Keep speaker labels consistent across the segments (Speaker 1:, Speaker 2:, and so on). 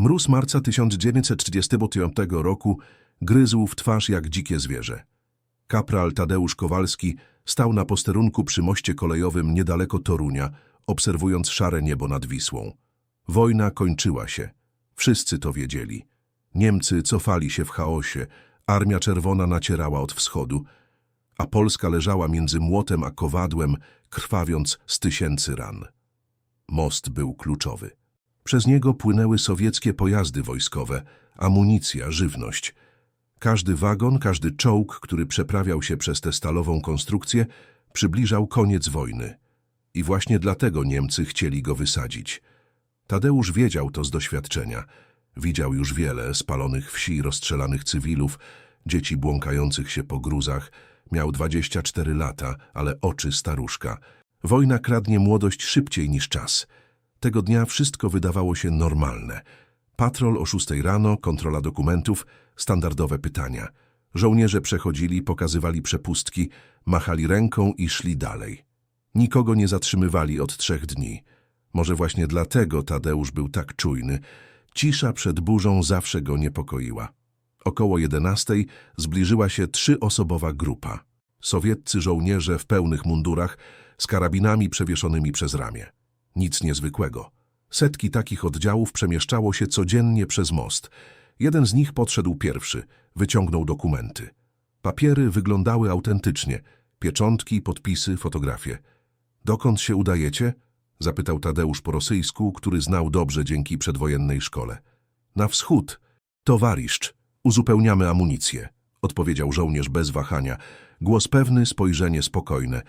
Speaker 1: Mróz marca 1935 roku gryzł w twarz jak dzikie zwierzę. Kapral Tadeusz Kowalski stał na posterunku przy moście kolejowym niedaleko Torunia, obserwując szare niebo nad Wisłą. Wojna kończyła się. Wszyscy to wiedzieli. Niemcy cofali się w chaosie, Armia Czerwona nacierała od wschodu, a Polska leżała między młotem a kowadłem, krwawiąc z tysięcy ran. Most był kluczowy. Przez niego płynęły sowieckie pojazdy wojskowe, amunicja, żywność. Każdy wagon, każdy czołg, który przeprawiał się przez tę stalową konstrukcję, przybliżał koniec wojny. I właśnie dlatego Niemcy chcieli go wysadzić. Tadeusz wiedział to z doświadczenia. Widział już wiele spalonych wsi, rozstrzelanych cywilów, dzieci błąkających się po gruzach. Miał 24 lata, ale oczy staruszka. Wojna kradnie młodość szybciej niż czas. Tego dnia wszystko wydawało się normalne. Patrol o 6 rano, kontrola dokumentów, standardowe pytania. Żołnierze przechodzili, pokazywali przepustki, machali ręką i szli dalej. Nikogo nie zatrzymywali od trzech dni. Może właśnie dlatego Tadeusz był tak czujny. Cisza przed burzą zawsze go niepokoiła. Około jedenastej zbliżyła się trzyosobowa grupa. Sowieccy żołnierze w pełnych mundurach z karabinami przewieszonymi przez ramię. Nic niezwykłego. Setki takich oddziałów przemieszczało się codziennie przez most. Jeden z nich podszedł pierwszy, wyciągnął dokumenty. Papiery wyglądały autentycznie. Pieczątki, podpisy, fotografie. Dokąd się udajecie? Zapytał Tadeusz po rosyjsku, który znał dobrze dzięki przedwojennej szkole. Na wschód. Towarzysz. Uzupełniamy amunicję. Odpowiedział żołnierz bez wahania. Głos pewny, spojrzenie spokojne.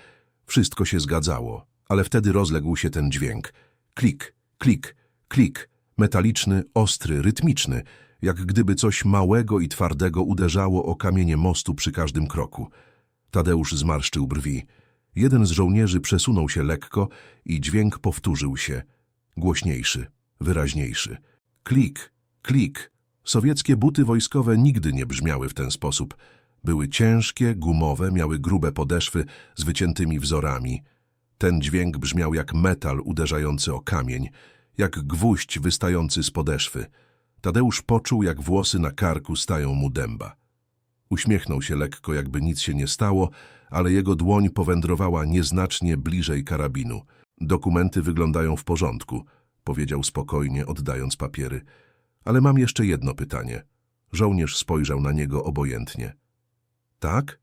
Speaker 1: Wszystko się zgadzało, ale wtedy rozległ się ten dźwięk. Klik, klik, klik. Metaliczny, ostry, rytmiczny, jak gdyby coś małego i twardego uderzało o kamienie mostu przy każdym kroku. Tadeusz zmarszczył brwi. Jeden z żołnierzy przesunął się lekko i dźwięk powtórzył się. Głośniejszy, wyraźniejszy. Klik, klik. Sowieckie buty wojskowe nigdy nie brzmiały w ten sposób. Były ciężkie, gumowe, miały grube podeszwy z wyciętymi wzorami. Ten dźwięk brzmiał jak metal uderzający o kamień, jak gwóźdź wystający z podeszwy. Tadeusz poczuł, jak włosy na karku stają mu dęba. Uśmiechnął się lekko, jakby nic się nie stało, ale jego dłoń powędrowała nieznacznie bliżej karabinu. Dokumenty wyglądają w porządku, powiedział spokojnie, oddając papiery. Ale mam jeszcze jedno pytanie. Żołnierz spojrzał na niego obojętnie. Tak?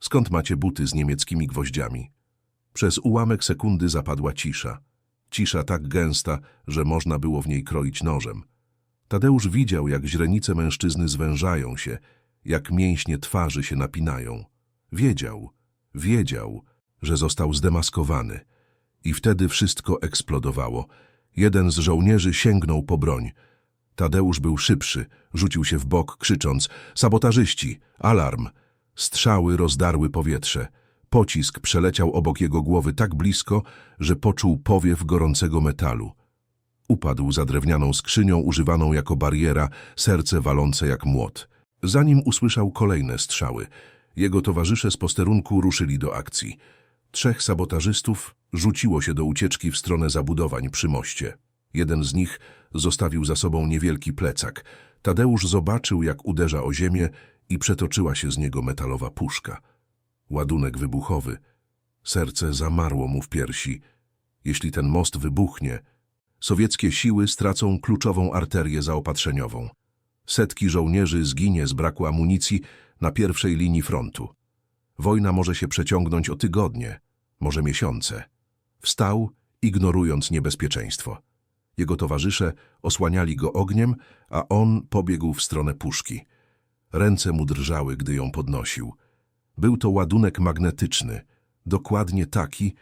Speaker 1: Skąd macie buty z niemieckimi gwoździami? Przez ułamek sekundy zapadła cisza. Cisza tak gęsta, że można było w niej kroić nożem. Tadeusz widział, jak źrenice mężczyzny zwężają się, jak mięśnie twarzy się napinają. Wiedział, wiedział, że został zdemaskowany. I wtedy wszystko eksplodowało. Jeden z żołnierzy sięgnął po broń. Tadeusz był szybszy, rzucił się w bok, krzycząc Sabotażyści! Alarm! Strzały rozdarły powietrze. Pocisk przeleciał obok jego głowy tak blisko, że poczuł powiew gorącego metalu. Upadł za drewnianą skrzynią używaną jako bariera, serce walące jak młot. Zanim usłyszał kolejne strzały, jego towarzysze z posterunku ruszyli do akcji. Trzech sabotażystów rzuciło się do ucieczki w stronę zabudowań przy moście. Jeden z nich zostawił za sobą niewielki plecak. Tadeusz zobaczył, jak uderza o ziemię i przetoczyła się z niego metalowa puszka. Ładunek wybuchowy. Serce zamarło mu w piersi. Jeśli ten most wybuchnie, sowieckie siły stracą kluczową arterię zaopatrzeniową. Setki żołnierzy zginie z braku amunicji na pierwszej linii frontu. Wojna może się przeciągnąć o tygodnie, może miesiące. Wstał, ignorując niebezpieczeństwo. Jego towarzysze osłaniali go ogniem, a on pobiegł w stronę puszki. Ręce mu drżały, gdy ją podnosił. Był to ładunek magnetyczny, dokładnie taki,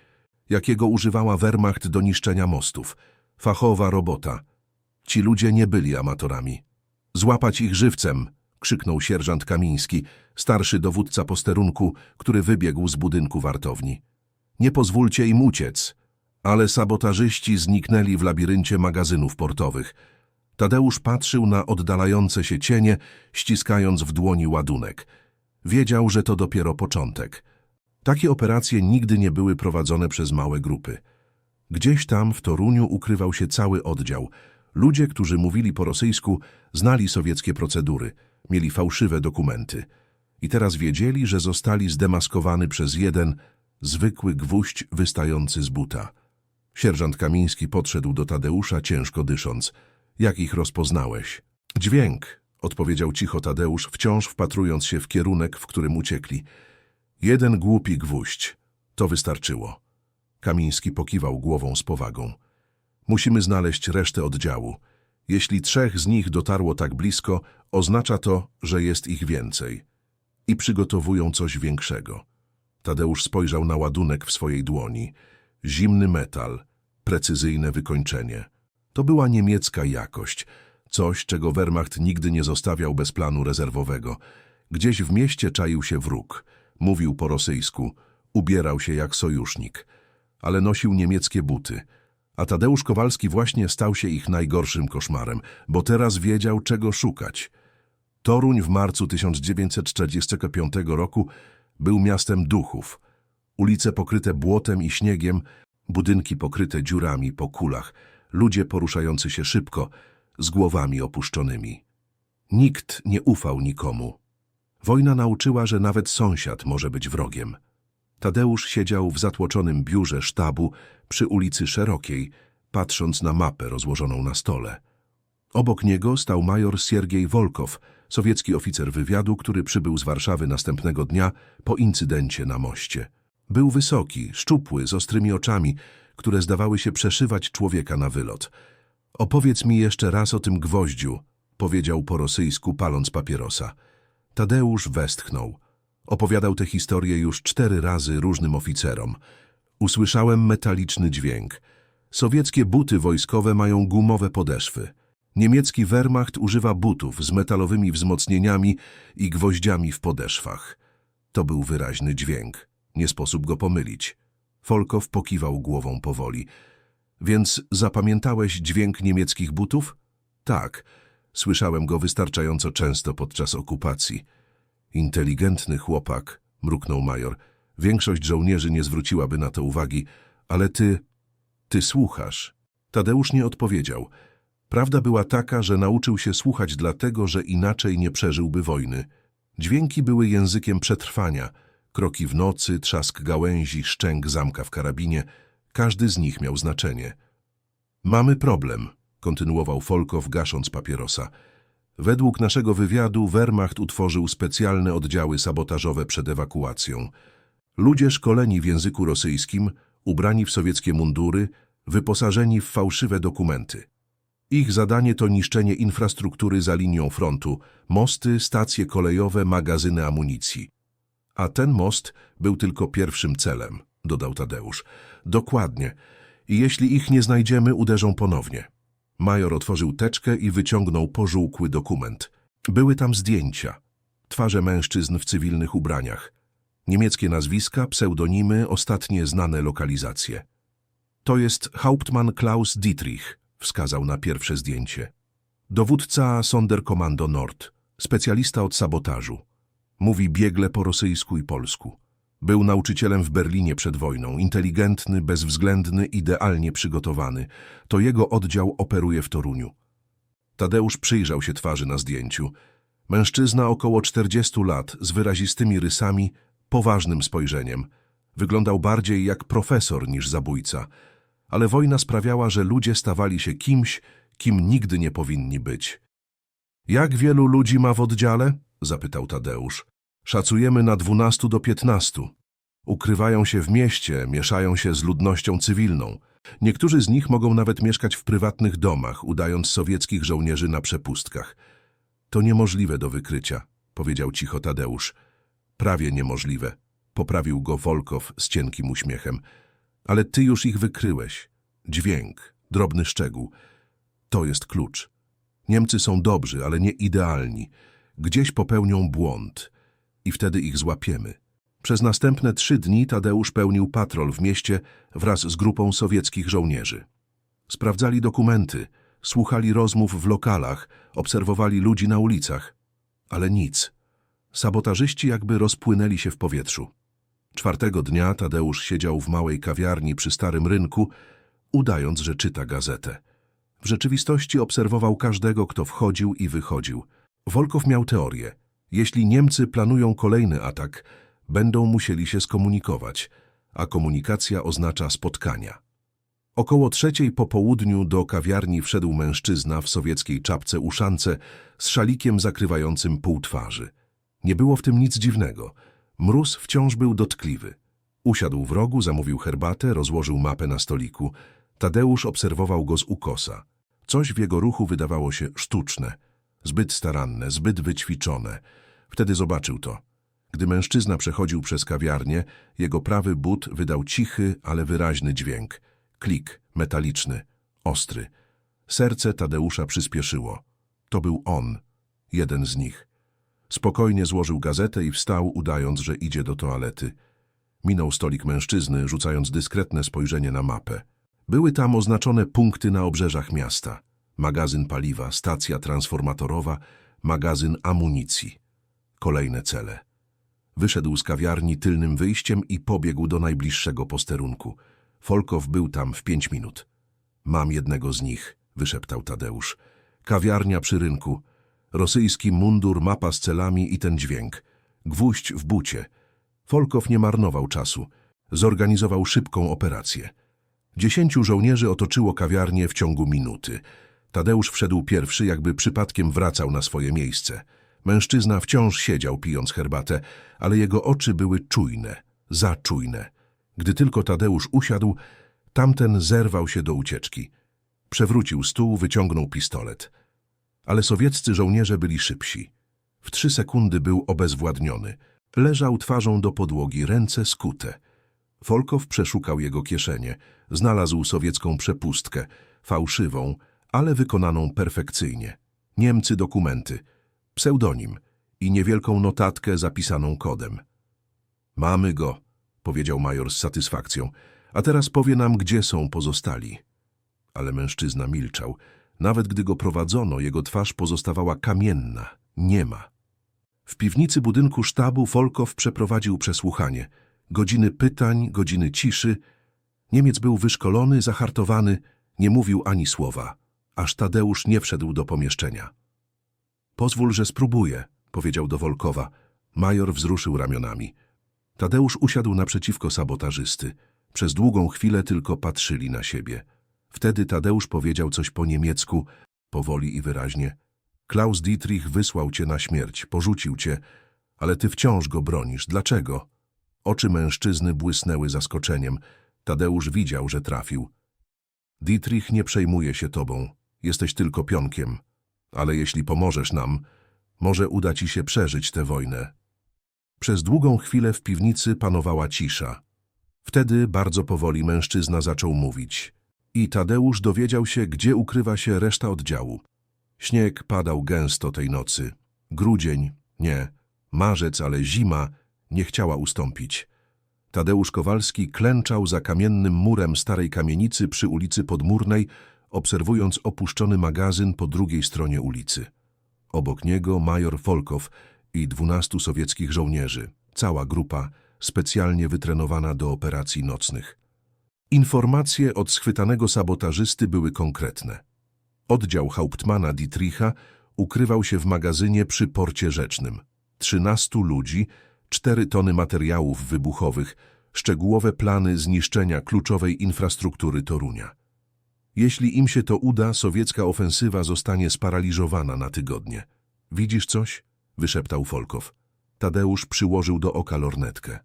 Speaker 1: jakiego używała Wehrmacht do niszczenia mostów. Fachowa robota. Ci ludzie nie byli amatorami. Złapać ich żywcem, krzyknął sierżant Kamiński, starszy dowódca posterunku, który wybiegł z budynku wartowni. Nie pozwólcie im uciec. Ale sabotażyści zniknęli w labiryncie magazynów portowych. Tadeusz patrzył na oddalające się cienie, ściskając w dłoni ładunek. Wiedział, że to dopiero początek. Takie operacje nigdy nie były prowadzone przez małe grupy. Gdzieś tam w Toruniu ukrywał się cały oddział. Ludzie, którzy mówili po rosyjsku, znali sowieckie procedury, mieli fałszywe dokumenty. I teraz wiedzieli, że zostali zdemaskowani przez jeden zwykły gwóźdź wystający z buta. Sierżant Kamiński podszedł do Tadeusza, ciężko dysząc. Jak ich rozpoznałeś? Dźwięk, odpowiedział cicho Tadeusz, wciąż wpatrując się w kierunek, w którym uciekli. Jeden głupi gwóźdź. To wystarczyło. Kamiński pokiwał głową z powagą. Musimy znaleźć resztę oddziału. Jeśli trzech z nich dotarło tak blisko, oznacza to, że jest ich więcej. I przygotowują coś większego. Tadeusz spojrzał na ładunek w swojej dłoni. Zimny metal, precyzyjne wykończenie. To była niemiecka jakość, coś, czego Wehrmacht nigdy nie zostawiał bez planu rezerwowego. Gdzieś w mieście czaił się wróg. Mówił po rosyjsku, ubierał się jak sojusznik, ale nosił niemieckie buty. A Tadeusz Kowalski właśnie stał się ich najgorszym koszmarem, bo teraz wiedział, czego szukać. Toruń w marcu 1945 roku był miastem duchów. Ulice pokryte błotem i śniegiem, budynki pokryte dziurami po kulach, ludzie poruszający się szybko, z głowami opuszczonymi. Nikt nie ufał nikomu. Wojna nauczyła, że nawet sąsiad może być wrogiem. Tadeusz siedział w zatłoczonym biurze sztabu przy ulicy Szerokiej, patrząc na mapę rozłożoną na stole. Obok niego stał major Siergiej Wolkow, sowiecki oficer wywiadu, który przybył z Warszawy następnego dnia po incydencie na moście. Był wysoki, szczupły, z ostrymi oczami, które zdawały się przeszywać człowieka na wylot. Opowiedz mi jeszcze raz o tym gwoździu, powiedział po rosyjsku, paląc papierosa. Tadeusz westchnął. Opowiadał tę historię już cztery razy różnym oficerom. Usłyszałem metaliczny dźwięk. Sowieckie buty wojskowe mają gumowe podeszwy. Niemiecki Wehrmacht używa butów z metalowymi wzmocnieniami i gwoździami w podeszwach. To był wyraźny dźwięk. Nie sposób go pomylić. Folkow pokiwał głową powoli. Więc zapamiętałeś dźwięk niemieckich butów? Tak. Słyszałem go wystarczająco często podczas okupacji. Inteligentny chłopak, mruknął major. Większość żołnierzy nie zwróciłaby na to uwagi, ale ty, ty słuchasz. Tadeusz nie odpowiedział. Prawda była taka, że nauczył się słuchać dlatego, że inaczej nie przeżyłby wojny. Dźwięki były językiem przetrwania. Kroki w nocy, trzask gałęzi, szczęk zamka w karabinie. Każdy z nich miał znaczenie. Mamy problem, kontynuował Folkow, gasząc papierosa. Według naszego wywiadu Wehrmacht utworzył specjalne oddziały sabotażowe przed ewakuacją. Ludzie szkoleni w języku rosyjskim, ubrani w sowieckie mundury, wyposażeni w fałszywe dokumenty. Ich zadanie to niszczenie infrastruktury za linią frontu, mosty, stacje kolejowe, magazyny amunicji. A ten most był tylko pierwszym celem, dodał Tadeusz. Dokładnie. I jeśli ich nie znajdziemy, uderzą ponownie. Major otworzył teczkę i wyciągnął pożółkły dokument. Były tam zdjęcia. Twarze mężczyzn w cywilnych ubraniach. Niemieckie nazwiska, pseudonimy, ostatnie znane lokalizacje. To jest Hauptmann Klaus Dietrich, wskazał na pierwsze zdjęcie. Dowódca Sonderkommando Nord, specjalista od sabotażu. Mówi biegle po rosyjsku i polsku. Był nauczycielem w Berlinie przed wojną, inteligentny, bezwzględny, idealnie przygotowany. To jego oddział operuje w Toruniu. Tadeusz przyjrzał się twarzy na zdjęciu. Mężczyzna około 40 lat, z wyrazistymi rysami, poważnym spojrzeniem. Wyglądał bardziej jak profesor niż zabójca. Ale wojna sprawiała, że ludzie stawali się kimś, kim nigdy nie powinni być. Jak wielu ludzi ma w oddziale? zapytał Tadeusz. Szacujemy na 12 do 15. Ukrywają się w mieście, mieszają się z ludnością cywilną. Niektórzy z nich mogą nawet mieszkać w prywatnych domach, udając sowieckich żołnierzy na przepustkach. To niemożliwe do wykrycia, powiedział cicho Tadeusz. Prawie niemożliwe, poprawił go Wolkow z cienkim uśmiechem. Ale ty już ich wykryłeś. Dźwięk, drobny szczegół. To jest klucz. Niemcy są dobrzy, ale nie idealni. Gdzieś popełnią błąd i wtedy ich złapiemy. Przez następne trzy dni Tadeusz pełnił patrol w mieście wraz z grupą sowieckich żołnierzy. Sprawdzali dokumenty, słuchali rozmów w lokalach, obserwowali ludzi na ulicach. Ale nic. Sabotażyści jakby rozpłynęli się w powietrzu. Czwartego dnia Tadeusz siedział w małej kawiarni przy Starym Rynku, udając, że czyta gazetę. W rzeczywistości obserwował każdego, kto wchodził i wychodził. Wolkow miał teorię. Jeśli Niemcy planują kolejny atak, będą musieli się skomunikować, a komunikacja oznacza spotkania. Około trzeciej po południu do kawiarni wszedł mężczyzna w sowieckiej czapce uszance z szalikiem zakrywającym pół twarzy. Nie było w tym nic dziwnego. Mróz wciąż był dotkliwy. Usiadł w rogu, zamówił herbatę, rozłożył mapę na stoliku. Tadeusz obserwował go z ukosa. Coś w jego ruchu wydawało się sztuczne, zbyt staranne, zbyt wyćwiczone. Wtedy zobaczył to. Gdy mężczyzna przechodził przez kawiarnię, jego prawy but wydał cichy, ale wyraźny dźwięk. Klik, metaliczny, ostry. Serce Tadeusza przyspieszyło. To był on, jeden z nich. Spokojnie złożył gazetę i wstał, udając, że idzie do toalety. Minął stolik mężczyzny, rzucając dyskretne spojrzenie na mapę. Były tam oznaczone punkty na obrzeżach miasta. Magazyn paliwa, stacja transformatorowa, magazyn amunicji. Kolejne cele. Wyszedł z kawiarni tylnym wyjściem i pobiegł do najbliższego posterunku. Folkow był tam w pięć minut. Mam jednego z nich, wyszeptał Tadeusz. Kawiarnia przy rynku. Rosyjski mundur, mapa z celami i ten dźwięk. Gwóźdź w bucie. Folkow nie marnował czasu. Zorganizował szybką operację. Dziesięciu żołnierzy otoczyło kawiarnię w ciągu minuty. Tadeusz wszedł pierwszy, jakby przypadkiem wracał na swoje miejsce. Mężczyzna wciąż siedział, pijąc herbatę, ale jego oczy były czujne, zaczujne. Gdy tylko Tadeusz usiadł, tamten zerwał się do ucieczki. Przewrócił stół, wyciągnął pistolet. Ale sowieccy żołnierze byli szybsi. W trzy sekundy był obezwładniony. Leżał twarzą do podłogi, ręce skute. Folkow przeszukał jego kieszenie. Znalazł sowiecką przepustkę, fałszywą, ale wykonaną perfekcyjnie. Niemcy dokumenty, pseudonim i niewielką notatkę zapisaną kodem. Mamy go, powiedział major z satysfakcją, a teraz powie nam, gdzie są pozostali. Ale mężczyzna milczał. Nawet gdy go prowadzono, jego twarz pozostawała kamienna, niema. W piwnicy budynku sztabu Folkow przeprowadził przesłuchanie. Godziny pytań, godziny ciszy. Niemiec był wyszkolony, zahartowany, nie mówił ani słowa, aż Tadeusz nie wszedł do pomieszczenia. Pozwól, że spróbuję, powiedział do Wolkowa. Major wzruszył ramionami. Tadeusz usiadł naprzeciwko sabotażysty. Przez długą chwilę tylko patrzyli na siebie. Wtedy Tadeusz powiedział coś po niemiecku, powoli i wyraźnie. Klaus Dietrich wysłał cię na śmierć, porzucił cię, ale ty wciąż go bronisz. Dlaczego? Oczy mężczyzny błysnęły zaskoczeniem. Tadeusz widział, że trafił. Dietrich nie przejmuje się tobą. Jesteś tylko pionkiem. Ale jeśli pomożesz nam, może uda ci się przeżyć tę wojnę. Przez długą chwilę w piwnicy panowała cisza. Wtedy bardzo powoli mężczyzna zaczął mówić. I Tadeusz dowiedział się, gdzie ukrywa się reszta oddziału. Śnieg padał gęsto tej nocy. Grudzień, nie, marzec, ale zima nie chciała ustąpić. Tadeusz Kowalski klęczał za kamiennym murem starej kamienicy przy ulicy Podmurnej, obserwując opuszczony magazyn po drugiej stronie ulicy. Obok niego major Folkow i dwunastu sowieckich żołnierzy, cała grupa specjalnie wytrenowana do operacji nocnych. Informacje od schwytanego sabotażysty były konkretne. Oddział Hauptmana Dietricha ukrywał się w magazynie przy porcie rzecznym. Trzynastu ludzi, cztery tony materiałów wybuchowych, szczegółowe plany zniszczenia kluczowej infrastruktury Torunia. Jeśli im się to uda, sowiecka ofensywa zostanie sparaliżowana na tygodnie. Widzisz coś? wyszeptał Folkow. Tadeusz przyłożył do oka lornetkę.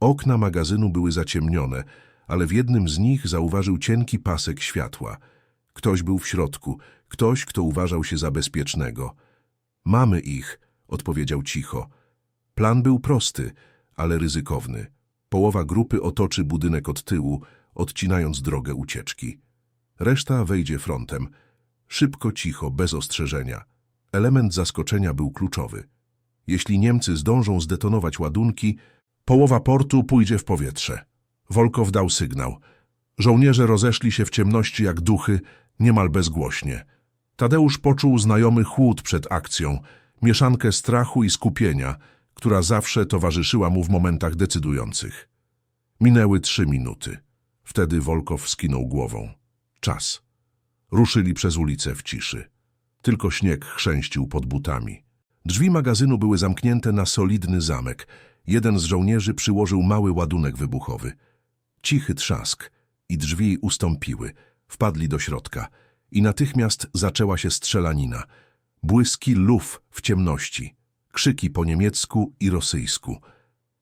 Speaker 1: Okna magazynu były zaciemnione, ale w jednym z nich zauważył cienki pasek światła. Ktoś był w środku, ktoś, kto uważał się za bezpiecznego. Mamy ich, odpowiedział cicho. Plan był prosty, ale ryzykowny. Połowa grupy otoczy budynek od tyłu, odcinając drogę ucieczki. Reszta wejdzie frontem. Szybko, cicho, bez ostrzeżenia. Element zaskoczenia był kluczowy. Jeśli Niemcy zdążą zdetonować ładunki, połowa portu pójdzie w powietrze. Wolkow dał sygnał. Żołnierze rozeszli się w ciemności jak duchy, niemal bezgłośnie. Tadeusz poczuł znajomy chłód przed akcją, mieszankę strachu i skupienia, która zawsze towarzyszyła mu w momentach decydujących. Minęły trzy minuty. Wtedy Wolkow skinął głową. Czas. Ruszyli przez ulicę w ciszy. Tylko śnieg chrzęścił pod butami. Drzwi magazynu były zamknięte na solidny zamek. Jeden z żołnierzy przyłożył mały ładunek wybuchowy. Cichy trzask i drzwi ustąpiły. Wpadli do środka i natychmiast zaczęła się strzelanina. Błyski luf w ciemności, krzyki po niemiecku i rosyjsku.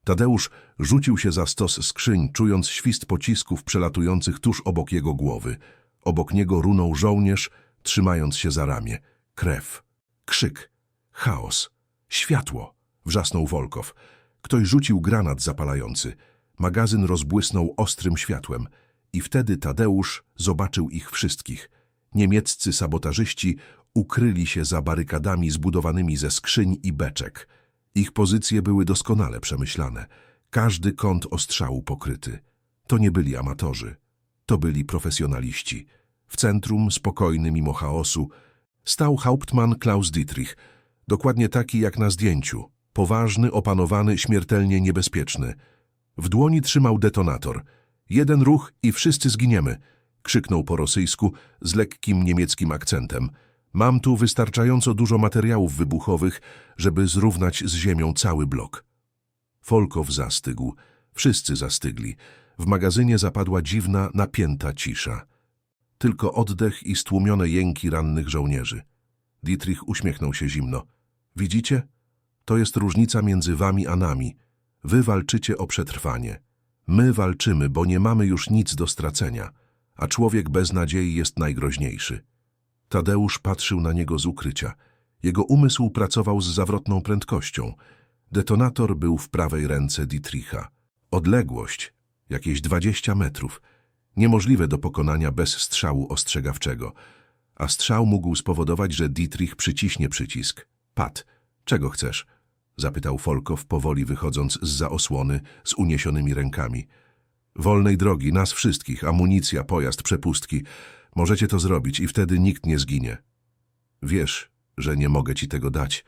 Speaker 1: Tadeusz rzucił się za stos skrzyń, czując świst pocisków przelatujących tuż obok jego głowy. Obok niego runął żołnierz, trzymając się za ramię. Krew, krzyk, chaos, światło, wrzasnął Wolkow. Ktoś rzucił granat zapalający. Magazyn rozbłysnął ostrym światłem i wtedy Tadeusz zobaczył ich wszystkich. Niemieccy sabotażyści ukryli się za barykadami zbudowanymi ze skrzyń i beczek. Ich pozycje były doskonale przemyślane. Każdy kąt ostrzału pokryty. To nie byli amatorzy. To byli profesjonaliści. W centrum, spokojny mimo chaosu, stał Hauptmann Klaus Dietrich, dokładnie taki jak na zdjęciu. Poważny, opanowany, śmiertelnie niebezpieczny. W dłoni trzymał detonator. Jeden ruch i wszyscy zginiemy, krzyknął po rosyjsku z lekkim niemieckim akcentem. Mam tu wystarczająco dużo materiałów wybuchowych, żeby zrównać z ziemią cały blok. Folkow zastygł. Wszyscy zastygli. W magazynie zapadła dziwna, napięta cisza. Tylko oddech i stłumione jęki rannych żołnierzy. Dietrich uśmiechnął się zimno. Widzicie? To jest różnica między wami a nami. Wy walczycie o przetrwanie. My walczymy, bo nie mamy już nic do stracenia, a człowiek bez nadziei jest najgroźniejszy. Tadeusz patrzył na niego z ukrycia. Jego umysł pracował z zawrotną prędkością. Detonator był w prawej ręce Dietricha. Odległość, jakieś dwadzieścia metrów, niemożliwe do pokonania bez strzału ostrzegawczego, a strzał mógł spowodować, że Dietrich przyciśnie przycisk. Pat, czego chcesz? zapytał Folkow powoli wychodząc z za osłony z uniesionymi rękami. Wolnej drogi, nas wszystkich, amunicja, pojazd, przepustki. Możecie to zrobić i wtedy nikt nie zginie. Wiesz, że nie mogę ci tego dać.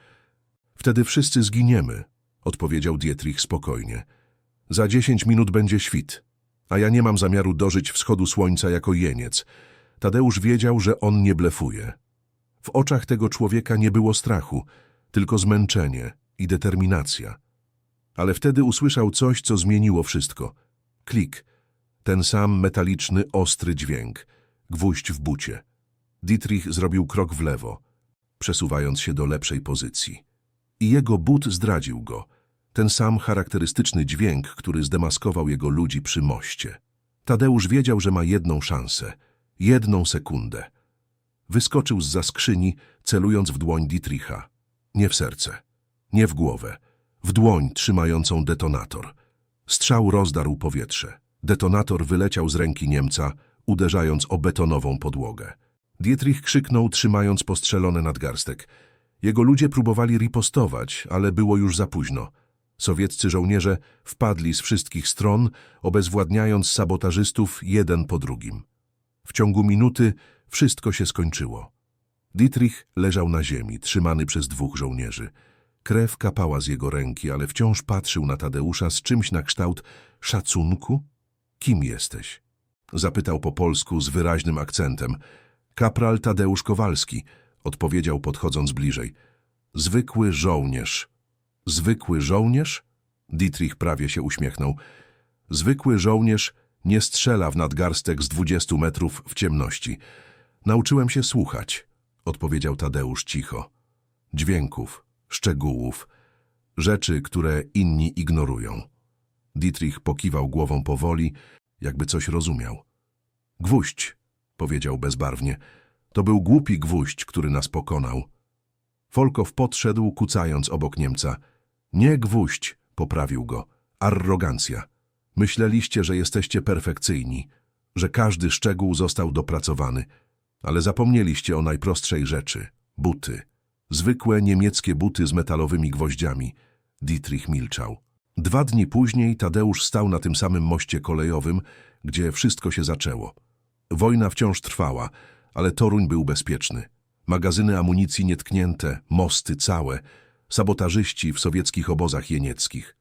Speaker 1: Wtedy wszyscy zginiemy, odpowiedział Dietrich spokojnie. Za dziesięć minut będzie świt, a ja nie mam zamiaru dożyć wschodu słońca jako jeniec. Tadeusz wiedział, że on nie blefuje. W oczach tego człowieka nie było strachu, tylko zmęczenie i determinacja. Ale wtedy usłyszał coś, co zmieniło wszystko. Klik. Ten sam metaliczny, ostry dźwięk. Gwóźdź w bucie. Dietrich zrobił krok w lewo, przesuwając się do lepszej pozycji. I jego but zdradził go. Ten sam charakterystyczny dźwięk, który zdemaskował jego ludzi przy moście. Tadeusz wiedział, że ma jedną szansę. Jedną sekundę. Wyskoczył z za skrzyni, celując w dłoń Dietricha. Nie w serce, nie w głowę, w dłoń trzymającą detonator. Strzał rozdarł powietrze. Detonator wyleciał z ręki Niemca, uderzając o betonową podłogę. Dietrich krzyknął, trzymając postrzelone nadgarstek. Jego ludzie próbowali ripostować, ale było już za późno. Sowieccy żołnierze wpadli z wszystkich stron, obezwładniając sabotażystów jeden po drugim. W ciągu minuty wszystko się skończyło. Dietrich leżał na ziemi, trzymany przez dwóch żołnierzy. Krew kapała z jego ręki, ale wciąż patrzył na Tadeusza z czymś na kształt szacunku. Kim jesteś? Zapytał po polsku z wyraźnym akcentem. Kapral Tadeusz Kowalski, odpowiedział podchodząc bliżej. Zwykły żołnierz. Zwykły żołnierz? Dietrich prawie się uśmiechnął. Zwykły żołnierz nie strzela w nadgarstek z dwudziestu metrów w ciemności. Nauczyłem się słuchać, odpowiedział Tadeusz cicho. Dźwięków, szczegółów, rzeczy, które inni ignorują. Dietrich pokiwał głową powoli, jakby coś rozumiał. Gwóźdź, powiedział bezbarwnie. To był głupi gwóźdź, który nas pokonał. Folkow podszedł, kucając obok Niemca. Nie gwóźdź, poprawił go. Arrogancja. Myśleliście, że jesteście perfekcyjni, że każdy szczegół został dopracowany, ale zapomnieliście o najprostszej rzeczy. Buty. Zwykłe niemieckie buty z metalowymi gwoździami. Dietrich milczał. Dwa dni później Tadeusz stał na tym samym moście kolejowym, gdzie wszystko się zaczęło. Wojna wciąż trwała, ale Toruń był bezpieczny. Magazyny amunicji nietknięte, mosty całe, sabotażyści w sowieckich obozach jenieckich.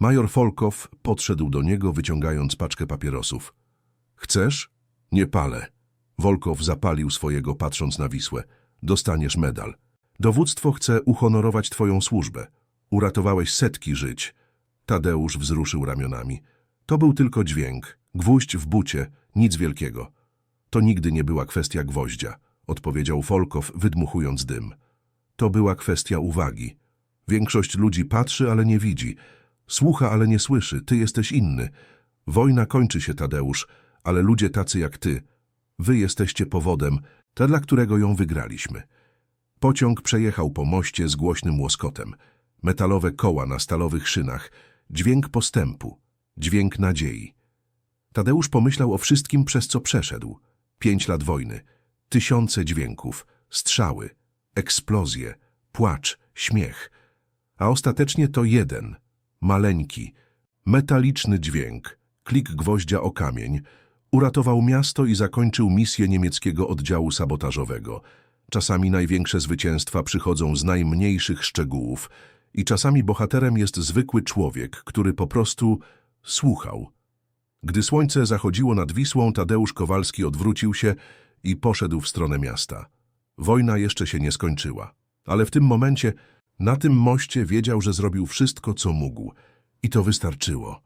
Speaker 1: Major Folkow podszedł do niego, wyciągając paczkę papierosów. Chcesz? Nie palę. Wolkow zapalił swojego, patrząc na Wisłę. Dostaniesz medal. Dowództwo chce uhonorować twoją służbę. Uratowałeś setki żyć. Tadeusz wzruszył ramionami. To był tylko dźwięk, gwóźdź w bucie, nic wielkiego. To nigdy nie była kwestia gwoździa, odpowiedział Folkow, wydmuchując dym. To była kwestia uwagi. Większość ludzi patrzy, ale nie widzi. Słucha, ale nie słyszy. Ty jesteś inny. Wojna kończy się, Tadeusz, ale ludzie tacy jak ty. Wy jesteście powodem, te dla którego ją wygraliśmy. Pociąg przejechał po moście z głośnym łoskotem. Metalowe koła na stalowych szynach. Dźwięk postępu. Dźwięk nadziei. Tadeusz pomyślał o wszystkim, przez co przeszedł. Pięć lat wojny. Tysiące dźwięków. Strzały. Eksplozje. Płacz. Śmiech. A ostatecznie to jeden. Maleńki. Metaliczny dźwięk. Klik gwoździa o kamień. Uratował miasto i zakończył misję niemieckiego oddziału sabotażowego. Czasami największe zwycięstwa przychodzą z najmniejszych szczegółów i czasami bohaterem jest zwykły człowiek, który po prostu słuchał. Gdy słońce zachodziło nad Wisłą, Tadeusz Kowalski odwrócił się i poszedł w stronę miasta. Wojna jeszcze się nie skończyła, ale w tym momencie na tym moście wiedział, że zrobił wszystko, co mógł i to wystarczyło.